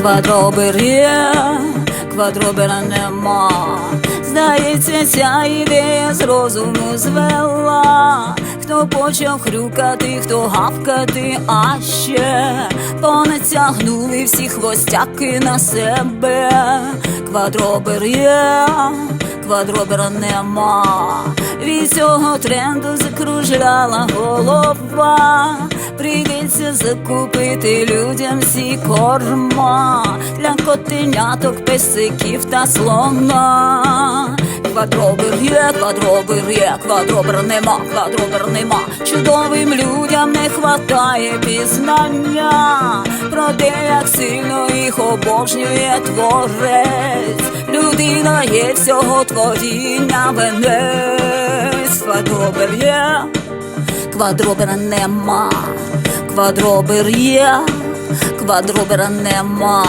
Квадробер є, квадробера нема. Здається, ця ідея з розуму звела. Хто почав хрюкати, хто гавкати, а ще понатягнули всі хвостяки на себе. Квадробер є, квадробера нема. Від цього тренду закружляла голова. Прийдеться закупити людям всі корма для котеняток, песиків та слона. Квадробер є, квадробер є, квадробер нема, квадробер нема. Чудовим людям не хватає пізнання про те, як сильно їх обожнює творець. Людина є всього творіння венець. Квадробер є, квадробера нема, квадробер є, квадробера нема.